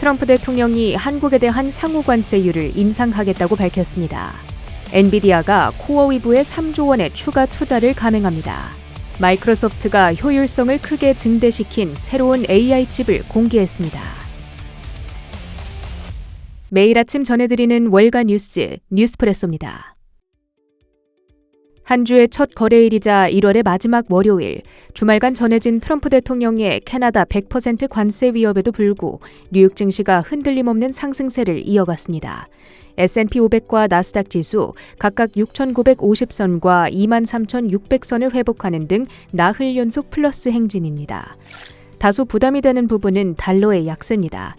트럼프 대통령이 한국에 대한 상호 관세율을 인상하겠다고 밝혔습니다. 엔비디아가 코어 위부에 3조 원의 추가 투자를 감행합니다. 마이크로소프트가 효율성을 크게 증대시킨 새로운 AI 칩을 공개했습니다. 매일 아침 전해드리는 월간 뉴스 뉴스프레소입니다. 한 주의 첫 거래일이자 1월의 마지막 월요일, 주말간 전해진 트럼프 대통령의 캐나다 100% 관세 위협에도 불구 뉴욕 증시가 흔들림 없는 상승세를 이어갔습니다. S&P 500과 나스닥 지수 각각 6,950선과 23,600선을 회복하는 등 나흘 연속 플러스 행진입니다. 다소 부담이 되는 부분은 달러의 약세입니다.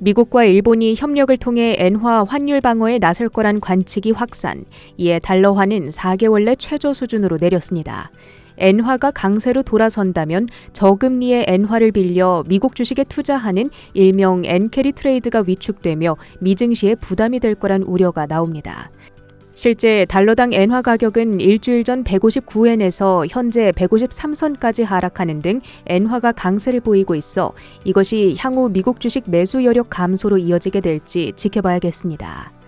미국과 일본이 협력을 통해 엔화 환율 방어에 나설 거란 관측이 확산, 이에 달러화는 4개월 내 최저 수준으로 내렸습니다. 엔화가 강세로 돌아선다면 저금리의 엔화를 빌려 미국 주식에 투자하는 일명 엔캐리 트레이드가 위축되며 미증시에 부담이 될 거란 우려가 나옵니다. 실제 달러당 엔화 가격은 일주일 전 159엔에서 현재 153선까지 하락하는 등 엔화가 강세를 보이고 있어 이것이 향후 미국 주식 매수 여력 감소로 이어지게 될지 지켜봐야겠습니다.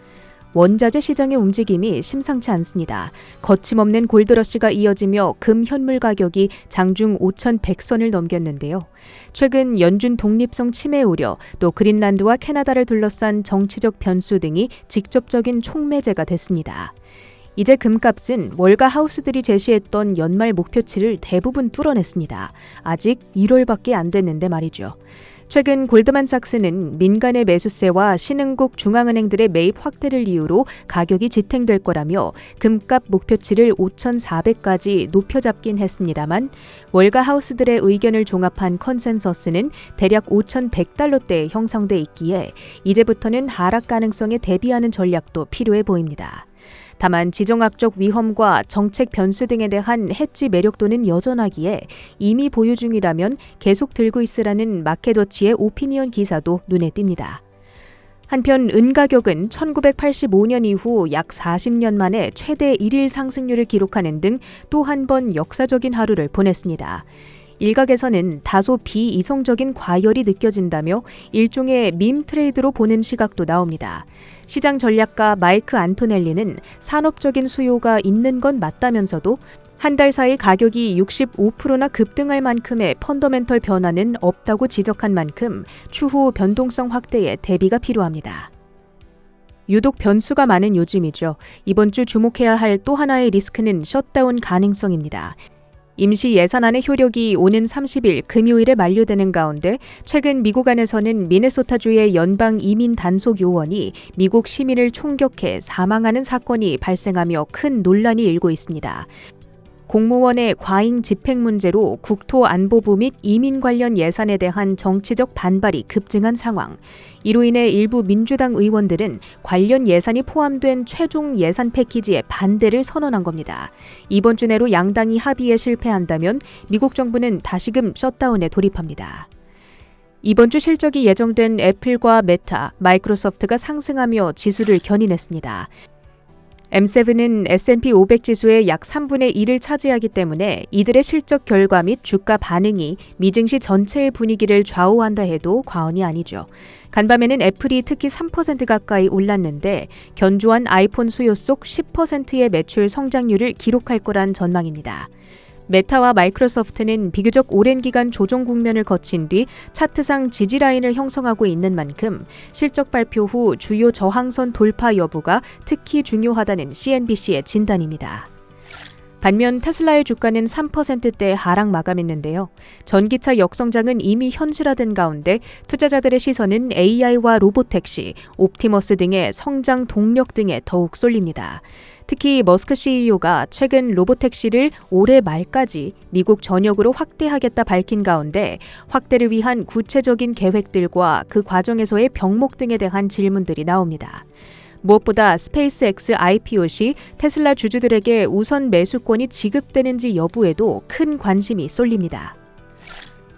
원자재 시장의 움직임이 심상치 않습니다. 거침없는 골드러시가 이어지며 금 현물 가격이 장중 5,100선을 넘겼는데요. 최근 연준 독립성 침해 우려, 또 그린란드와 캐나다를 둘러싼 정치적 변수 등이 직접적인 촉매제가 됐습니다. 이제 금값은 월가 하우스들이 제시했던 연말 목표치를 대부분 뚫어냈습니다. 아직 1월밖에 안 됐는데 말이죠. 최근 골드만삭스는 민간의 매수세와 신흥국 중앙은행들의 매입 확대를 이유로 가격이 지탱될 거라며 금값 목표치를 5,400까지 높여잡긴 했습니다만 월가 하우스들의 의견을 종합한 컨센서스는 대략 5,100달러대에 형성돼 있기에 이제부터는 하락 가능성에 대비하는 전략도 필요해 보입니다. 다만 지정학적 위험과 정책 변수 등에 대한 해지 매력도는 여전하기에 이미 보유 중이라면 계속 들고 있으라는 마켓워치의 오피니언 기사도 눈에 띕니다. 한편 은 가격은 1985년 이후 약 40년 만에 최대 1일 상승률을 기록하는 등 또 한 번 역사적인 하루를 보냈습니다. 일각에서는 다소 비이성적인 과열이 느껴진다며 일종의 밈 트레이드로 보는 시각도 나옵니다. 시장 전략가 마이크 안토넬리는 산업적인 수요가 있는 건 맞다면서도 한 달 사이 가격이 65%나 급등할 만큼의 펀더멘털 변화는 없다고 지적한 만큼 추후 변동성 확대에 대비가 필요합니다. 유독 변수가 많은 요즘이죠. 이번 주 주목해야 할 또 하나의 리스크는 셧다운 가능성입니다. 임시 예산안의 효력이 오는 30일 금요일에 만료되는 가운데 최근 미국 안에서는 미네소타주의 연방 이민 단속 요원이 미국 시민을 총격해 사망하는 사건이 발생하며 큰 논란이 일고 있습니다. 공무원의 과잉 집행 문제로 국토안보부 및 이민 관련 예산에 대한 정치적 반발이 급증한 상황. 이로 인해 일부 민주당 의원들은 관련 예산이 포함된 최종 예산 패키지에 반대를 선언한 겁니다. 이번 주 내로 양당이 합의에 실패한다면 미국 정부는 다시금 셧다운에 돌입합니다. 이번 주 실적이 예정된 애플과 메타, 마이크로소프트가 상승하며 지수를 견인했습니다. M7은 S&P 500 지수의 약 3분의 1을 차지하기 때문에 이들의 실적 결과 및 주가 반응이 미증시 전체의 분위기를 좌우한다 해도 과언이 아니죠. 간밤에는 애플이 특히 3% 가까이 올랐는데 견조한 아이폰 수요 속 10%의 매출 성장률을 기록할 거란 전망입니다. 메타와 마이크로소프트는 비교적 오랜 기간 조정 국면을 거친 뒤 차트상 지지 라인을 형성하고 있는 만큼 실적 발표 후 주요 저항선 돌파 여부가 특히 중요하다는 CNBC의 진단입니다. 반면 테슬라의 주가는 3%대 하락 마감했는데요. 전기차 역성장은 이미 현실화된 가운데 투자자들의 시선은 AI와 로보택시, 옵티머스 등의 성장 동력 등에 더욱 쏠립니다. 특히 머스크 CEO가 최근 로보택시를 올해 말까지 미국 전역으로 확대하겠다 밝힌 가운데 확대를 위한 구체적인 계획들과 그 과정에서의 병목 등에 대한 질문들이 나옵니다. 무엇보다 스페이스X IPO 시 테슬라 주주들에게 우선 매수권이 지급되는지 여부에도 큰 관심이 쏠립니다.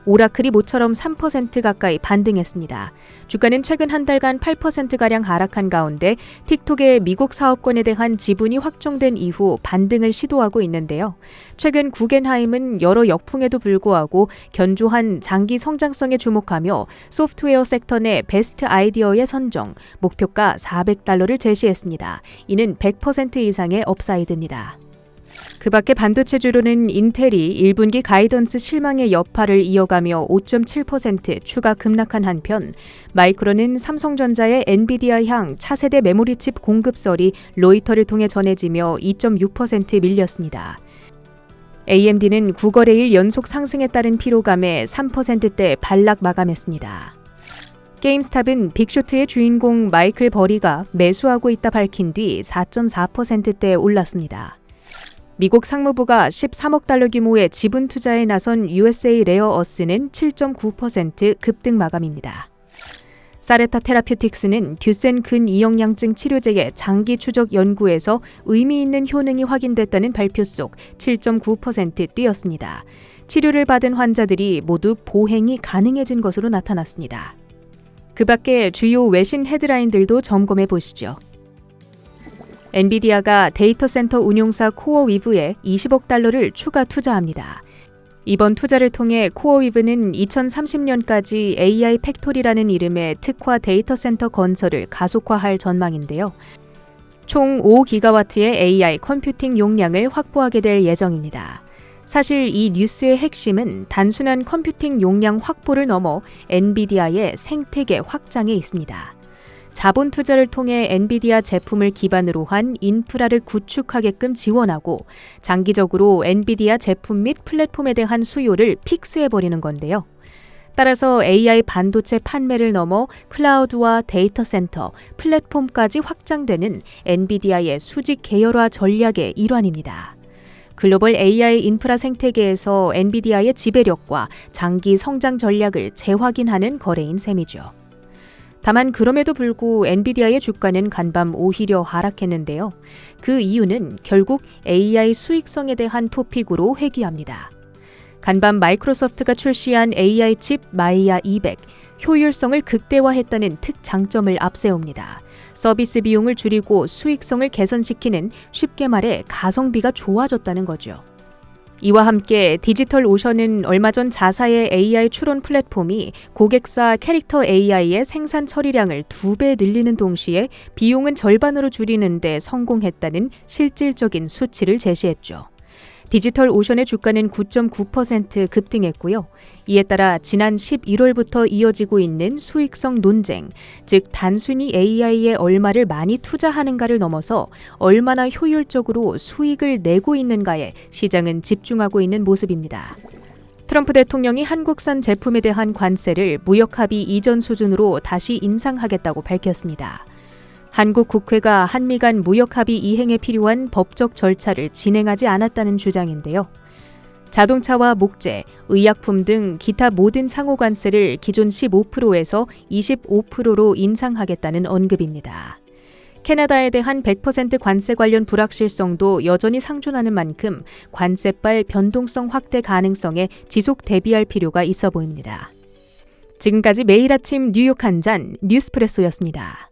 오라클이 모처럼 3% 가까이 반등했습니다. 주가는 최근 한 달간 8%가량 하락한 가운데 틱톡의 미국 사업권에 대한 지분이 확정된 이후 반등을 시도하고 있는데요. 최근 구겐하임은 여러 역풍에도 불구하고 견조한 장기 성장성에 주목하며 소프트웨어 섹터 내 베스트 아이디어의 선정, 목표가 400달러를 제시했습니다. 이는 100% 이상의 업사이드입니다. 그 밖에 반도체 주로는 인텔이 1분기 가이던스 실망의 여파를 이어가며 5.7% 추가 급락한 한편 마이크로는 삼성전자의 엔비디아 향 차세대 메모리칩 공급설이 로이터를 통해 전해지며 2.6% 밀렸습니다. AMD는 9거래일 연속 상승에 따른 피로감에 3%대 반락 마감했습니다. 게임스탑은 빅쇼트의 주인공 마이클 버리가 매수하고 있다 밝힌 뒤 4.4%대 올랐습니다. 미국 상무부가 13억 달러 규모의 지분 투자에 나선 USA 레어 어스는 7.9% 급등 마감입니다. 사레타 테라퓨틱스는 듀센 근이영양증 치료제의 장기 추적 연구에서 의미 있는 효능이 확인됐다는 발표 속 7.9% 뛰었습니다. 치료를 받은 환자들이 모두 보행이 가능해진 것으로 나타났습니다. 그 밖에 주요 외신 헤드라인들도 점검해 보시죠. 엔비디아가 데이터 센터 운용사 코어 위브에 20억 달러를 추가 투자합니다. 이번 투자를 통해 코어위브는 2030년까지 AI 팩토리라는 이름의 특화 데이터 센터 건설을 가속화할 전망인데요. 총 5기가와트의 AI 컴퓨팅 용량을 확보하게 될 예정입니다. 사실 이 뉴스의 핵심은 단순한 컴퓨팅 용량 확보를 넘어 엔비디아의 생태계 확장에 있습니다. 자본 투자를 통해 엔비디아 제품을 기반으로 한 인프라를 구축하게끔 지원하고 장기적으로 엔비디아 제품 및 플랫폼에 대한 수요를 픽스해버리는 건데요. 따라서 AI 반도체 판매를 넘어 클라우드와 데이터 센터, 플랫폼까지 확장되는 엔비디아의 수직 계열화 전략의 일환입니다. 글로벌 AI 인프라 생태계에서 엔비디아의 지배력과 장기 성장 전략을 재확인하는 거래인 셈이죠. 다만 그럼에도 불구 엔비디아의 주가는 간밤 오히려 하락했는데요. 그 이유는 결국 AI 수익성에 대한 토픽으로 회귀합니다. 간밤 마이크로소프트가 출시한 AI 칩 마이야 200, 효율성을 극대화했다는 특장점을 앞세웁니다. 서비스 비용을 줄이고 수익성을 개선시키는 쉽게 말해 가성비가 좋아졌다는 거죠. 이와 함께 디지털 오션은 얼마 전 자사의 AI 추론 플랫폼이 고객사 캐릭터 AI의 생산 처리량을 두 배 늘리는 동시에 비용은 절반으로 줄이는데 성공했다는 실질적인 수치를 제시했죠. 디지털 오션의 주가는 9.9% 급등했고요. 이에 따라 지난 11월부터 이어지고 있는 수익성 논쟁, 즉 단순히 AI에 얼마를 많이 투자하는가를 넘어서 얼마나 효율적으로 수익을 내고 있는가에 시장은 집중하고 있는 모습입니다. 트럼프 대통령이 한국산 제품에 대한 관세를 무역 합의 이전 수준으로 다시 인상하겠다고 밝혔습니다. 한국 국회가 한미 간 무역 합의 이행에 필요한 법적 절차를 진행하지 않았다는 주장인데요. 자동차와 목재, 의약품 등 기타 모든 상호 관세를 기존 15%에서 25%로 인상하겠다는 언급입니다. 캐나다에 대한 100% 관세 관련 불확실성도 여전히 상존하는 만큼 관세발 변동성 확대 가능성에 지속 대비할 필요가 있어 보입니다. 지금까지 매일 아침 뉴욕 한 잔 뉴스프레소였습니다.